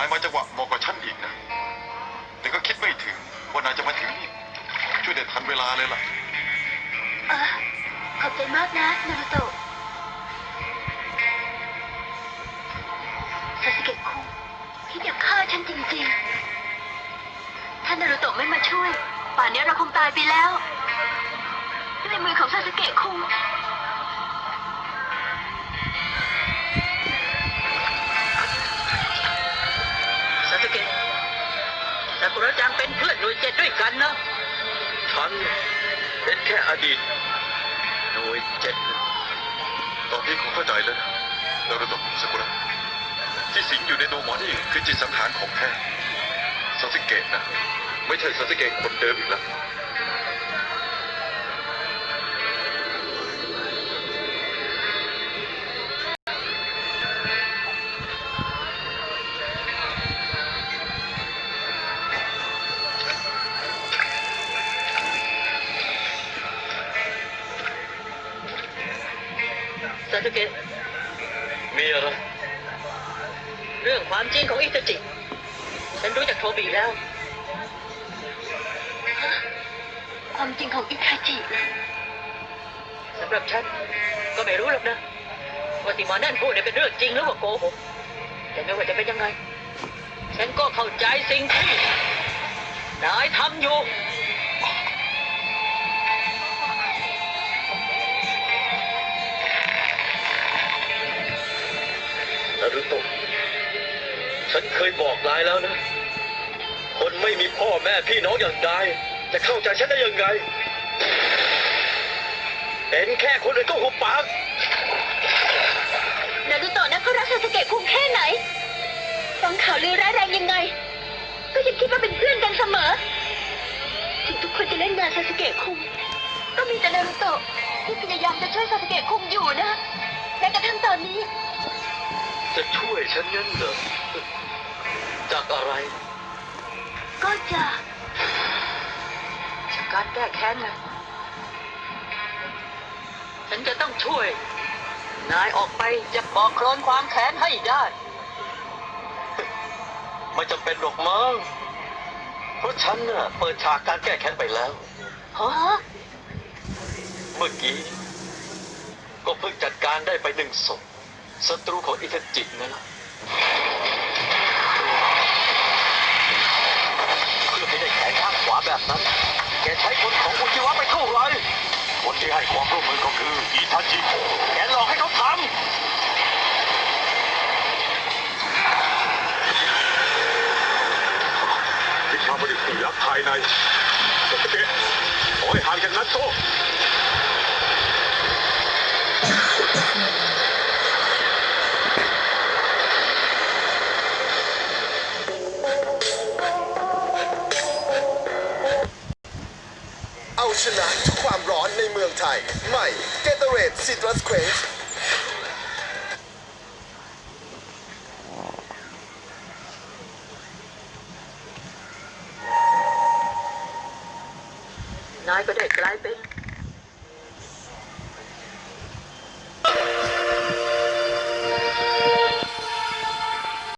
ายมาจังหวะเหมาะกว่าฉันอีกนะ แต่ก็คิดไม่ถึงว่านายจะมาถึงนี่ช่วยได้ทันเวลาเลยล่ะ เออขอบใจมากนะนารุโตะซาสึเกะคุงคิดอยากฆ่าฉันจริงๆ ถ้านารุโตะไม่มาช่วย ป่านนี้เราคงตายไปแล้วด้วยมือของซาสึเกะคุง เป็นเพื่อนหน่วยเจ็ดด้วยกันนะ ฉันเป็นแค่อดีตหน่วยเจ็ดตอนนี้คุณเข้าใจแล้วนะนารุโตะสกุระที่สิงอยู่ในตัวหมอนี่คือจิตสังหารของแท้ซาสึเกะนะ ไม่ใช่ซาสึเกะคนเดิมอีกแล้วาสึเกะมีอะไรเรื่องความจริงของอิตาจิ ฉันรู้จากโทบีแล้ว ความจริงของอิคาจินะสำหรับฉันก็ไม่รู้หรอกนะว่าที่หมอนั่นพูดเนี่ยเป็นเรื่องจริงหรือว่าโกหกแต่ไม่ว่าจะเป็นยังไง ฉันก็เข้าใจสิ่งที่นายทำอยู่ รุโตะฉันเคยบอกนายแล้วนะ คนไม่มีพ่อแม่พี่น้องอย่างนายจะเข้าใจฉันได้ยังไงเห็นแค่คนอื่นก็หุบปากนารุโตะนะเขารักซาสึเกะคุงแค่ไหน ฟังข่าวลือร้ายแรงยังไง ก็ยังคิดว่าเป็นเพื่อนกันเสมอ ถึงทุกคนจะเล่นงานซาสึเกะคุง ก็มีแต่นารุโตะที่พยายามจะช่วยซาสึเกะคุงอยู่นะแม้กระทั่งตอนนี้ จะช่วยฉันงั้นเหรอ จากอะไร ก็จะจากการแก้แค้นไงฉันจะต้องช่วย นายออกไปจะปอกโคลนความแค้นให้ได้ ไม่จำเป็นหรอกมั้ง เพราะฉันน่ะเปิดฉากการแก้แค้นไปแล้ว ฮะ เมื่อกี้ ก็เพิ่งจัดการได้ไปหนึ่งศพ ศัตรูของอิทจินั่นแหละเพื่อให้ได้แขนข้างขวาแบบนั้น แกใช้คนของอุจิวะไปเท่าไหรคนที่ให้ความร่วมมือก็คืออิทจิแกหลอกให้เขาทำที่ข้าไม่ได้ผู้ยักษ์ภายในซาสึเกะขอให้ห่างจากนัตโต เอาชนะทุกความร้อนในเมืองไทย ใหม่ g a t o r a d e Citrus Quench นายก็ได้กลายเป็น